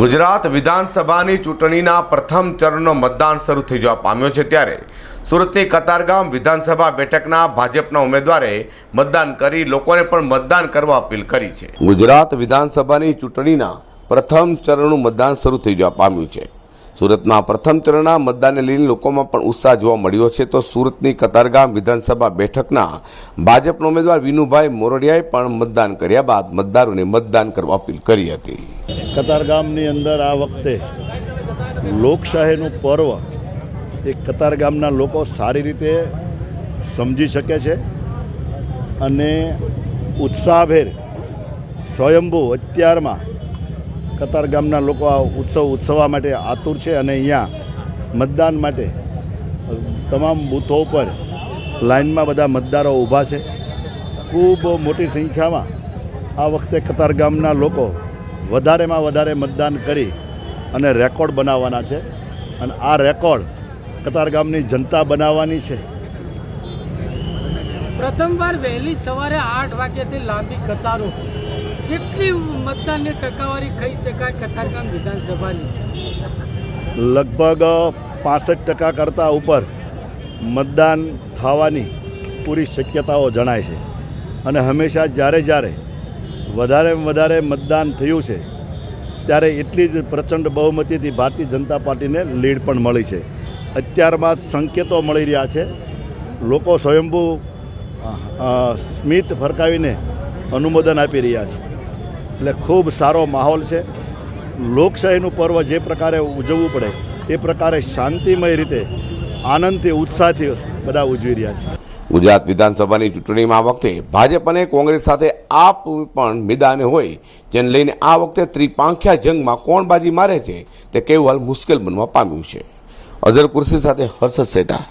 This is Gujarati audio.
ગુજરાત વિધાનસભાની ચૂંટણીના પ્રથમ ચરણનો મતદાન શરૂ થઈ જવા પામ્યો છે ત્યારે સુરતની કતારગામ વિધાનસભા બેઠકના ભાજપના ઉમેદવારે મતદાન કરી લોકોને પણ મતદાન કરવા અપીલ કરી છે. ગુજરાત વિધાનસભાની ચૂંટણીના પ્રથમ ચરણનું મતદાન શરૂ થઈ જવા પામ્યું છે. સુરતમાં પ્રથમ ચરણના મતદાનને લઈને લોકોમાં પણ ઉત્સાહ જોવા મળ્યો છે. તો સુરતની કતારગામ વિધાનસભા બેઠકના ભાજપના ઉમેદવાર વિનુભાઈ મોરડિયાએ પણ મતદાન કર્યા બાદ મતદારોને મતદાન કરવા અપીલ કરી હતી. કતારગામની અંદર આ વખતે લોકશાહીનું પર્વ એ કતારગામના લોકો સારી રીતે સમજી શકે છે અને ઉત્સાહભેર સ્વયંભૂ અત્યારમાં કતારગામના લોકો આ ઉત્સવ ઉત્સવવા માટે આતુર છે અને અહીંયા મતદાન માટે તમામ બૂથો પર લાઇનમાં બધા મતદારો ઊભા છે. ખૂબ મોટી સંખ્યામાં આ વખતે કતાર ગામના લોકો વધારેમાં વધારે મતદાન કરી અને રેકોર્ડ બનાવવાના છે. અને આ રેકોર્ડ કતાર ગામની જનતા બનાવવાની છે. પ્રથમવાર વહેલી સવારે આઠ વાગ્યાથી લાંબી કતારો. કેટલી મતદાનની ટકાવારી કહી શકાય કતારગામ વિધાનસભાની? લગભગ પાસઠ ટકા કરતાં ઉપર મતદાન થવાની પૂરી શક્યતાઓ જણાય છે. અને હંમેશા જ્યારે જ્યારે વધારેમાં વધારે મતદાન થયું છે, ત્યારે એટલી જ પ્રચંડ બહુમતીથી ભારતીય જનતા પાર્ટીને લીડ પણ મળી છે. અત્યારમાં સંકેતો મળી રહ્યા છે. લોકો સ્વયંભૂ સ્મિત ફરકાવીને અનુમોદન આપી રહ્યા છે. એટલે ખૂબ સારો માહોલ છે. લોકશાહીનું પર્વ જે પ્રકારે ઉજવવું પડે, એ પ્રકારે શાંતિમય રીતે, આનંદથી, ઉત્સાહથી બધા ઉજવી રહ્યા છે. ગુજરાત વિધાનસભાની ચૂંટણીમાં આ વખતે ભાજપ અને કોંગ્રેસ સાથે આપ પણ મેદાને હોય, જેને લઈને આ વખતે ત્રિપાંખ્યા જંગમાં કોણ બાજી મારે છે, તે કહેવું હાલ મુશ્કેલ બનવા પામ્યું છે. અઝર કુર્સી સાથે હર્ષદ સેટા.